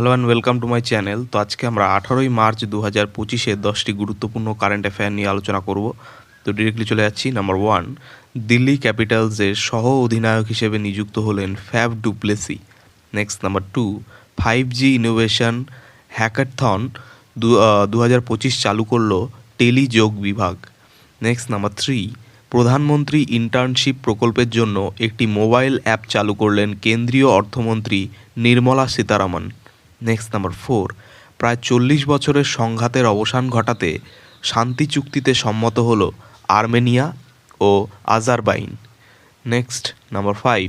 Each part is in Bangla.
Hello and welcome to my channel তো আজকে আমরা আঠারোই মার্চ দু হাজার পঁচিশে দশটি গুরুত্বপূর্ণ কারেন্ট অ্যাফেয়ার নিয়ে আলোচনা করব। তো ডিরেক্টলি চলে যাচ্ছি নাম্বার ওয়ান দিল্লি ক্যাপিটালসের সহ অধিনায়ক হিসেবে নিযুক্ত হলেন Faf du Plessis next number two five G innovation hackathon দু হাজার পঁচিশ চালু করল টেলিযোগ বিভাগ। নেক্সট নাম্বার থ্রি প্রধানমন্ত্রী ইন্টার্নশিপ প্রকল্পের জন্য একটি মোবাইল অ্যাপ চালু করলেন কেন্দ্রীয় অর্থমন্ত্রী Nirmala Sitharaman. Next number four প্রায় চল্লিশ বছরের সংঘাতের অবসান ঘটাতে শান্তি চুক্তিতে সম্মত হলো আর্মেনিয়া ও Azerbaijan. Next number five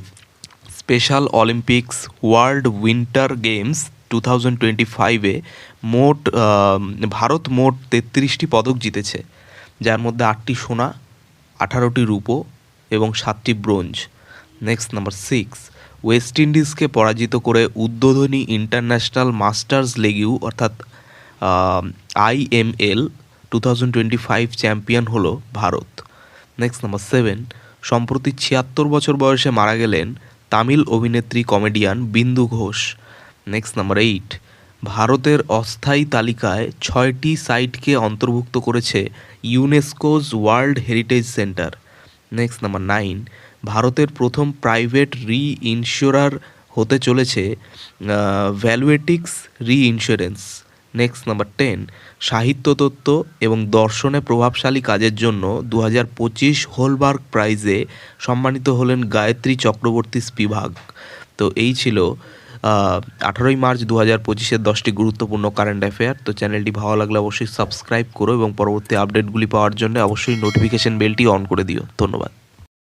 special Olympics world winter games two thousand twenty ফাইভে মোট ভারত মোট তেত্রিশটি পদক জিতেছে, যার মধ্যে আটটি সোনা, আঠারোটি রূপো এবং সাতটি bronze. Next number six west ইন্ডিজকে পরাজিত করে উদ্বোধনী ইন্টারন্যাশনাল মাস্টার্স লেগিউ অর্থাৎ IML two thousand twenty five champion হলো ভারত। নেক্সট নাম্বার সেভেন সম্প্রতি ছিয়াত্তর বছর বয়সে মারা গেলেন তামিল অভিনেত্রী কমেডিয়ান বিন্দু ঘোষ। নেক্সট নাম্বার এইট ভারতের অস্থায়ী তালিকায় ছয়টি সাইটকে অন্তর্ভুক্ত করেছে UNESCO's world heritage centre next number nine ভারতের প্রথম প্রাইভেট রি ইন্স্যুরার হতে চলেছে ভ্যালুয়েটিক্স রি ইন্স্যুরেন্স নেক্সট নাম্বার টেন সাহিত্য তত্ত্ব এবং দর্শনে প্রভাবশালী কাজের জন্য দু হাজার পঁচিশ হোলবার্গ প্রাইজে সম্মানিত হলেন গায়ত্রী চক্রবর্তী স্পিভাগ তো এই ছিল আঠারোই মার্চ দু হাজার পঁচিশের দশটি গুরুত্বপূর্ণ কারেন্ট অ্যাফেয়ার তো চ্যানেলটি ভালো লাগলে অবশ্যই সাবস্ক্রাইব করো এবং পরবর্তী আপডেটগুলি পাওয়ার জন্য অবশ্যই নোটিফিকেশন বেলটি অন করে দিও। ধন্যবাদ।